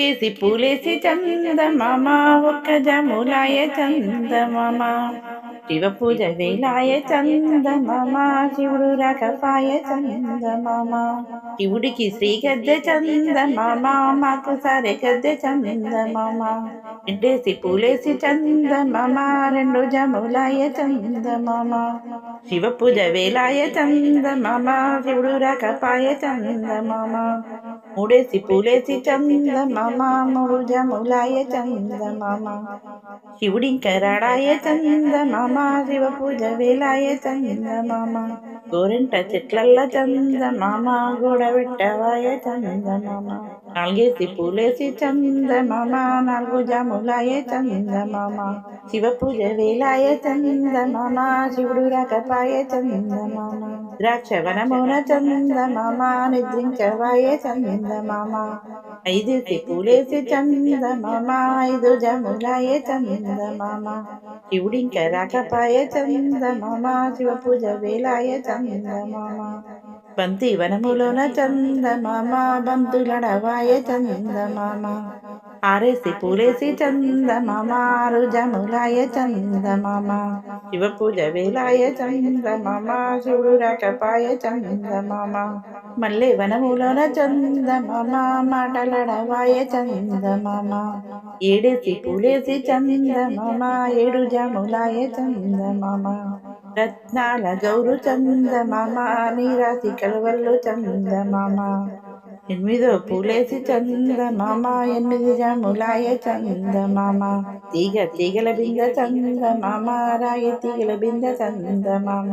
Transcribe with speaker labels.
Speaker 1: కేసి పూలేసి చందమామ ఒక్క జములాయ చందమామ. శివ పూజ వేలాయ చందమామ శివుడు రకపాయ చందమామ. శివుడికి శ్రీ గద్దె చందమామ మాకు సరే గద్దె చందమామ. ఎండేసి పూలేసి చందమామ రెండు జములాయ చందమామ. శివ పూజ వేలాయ చందమామ శివుడు రకపాయ చందమామ. మూడేసి పూలేసి చందమామ మూడు జములాయ చందమామ శివుడింకరాడాయ చందమామ శివ పూజ వేలాయ చందమామ గోరెంట చెట్లల్ల చందమామ గోడబెట్టవాయ చందమామ నాలుగేసి పూలేసి చందమామ నాలుగు జములాయ చందమామ శివ పూజ వేలాయ చందమామ శివుడు రకపాయ చందమామ ద్రాక్ష వనమున చందమామ నిద్రించవాయ చందమామ ఐదేసి పూలేసి చందమామ ఐదు జములాయ చందమామ శివుడింక రాకపాయ చందమామ శివ పూజ వేలాయ చందమామ పంతి వనములోన చందమామ బంతులడవాయ చందమామ. ఆరేసి పూలేసి చందమామ ఆరు జములాయ చందమామ. శివ పూజ వేలాయ చందమామ శివుడు రకపాయ చందమామ. మళ్ళీ వనములోన చందమామ మాటలడవాయ చందమామ. ఏడేసి పూలేసి చందమామ ఏడు జములాయ చందమామ. రత్నాల గౌరు చందమామ నీరాసి కలవల్లు చందమామ ఎనిమిదో పూలేసి చందమామ ఎనిమిది జములాయ చందమామ తీగ తీగల బింద చందమామ రాయ తీగల బింద చందమామ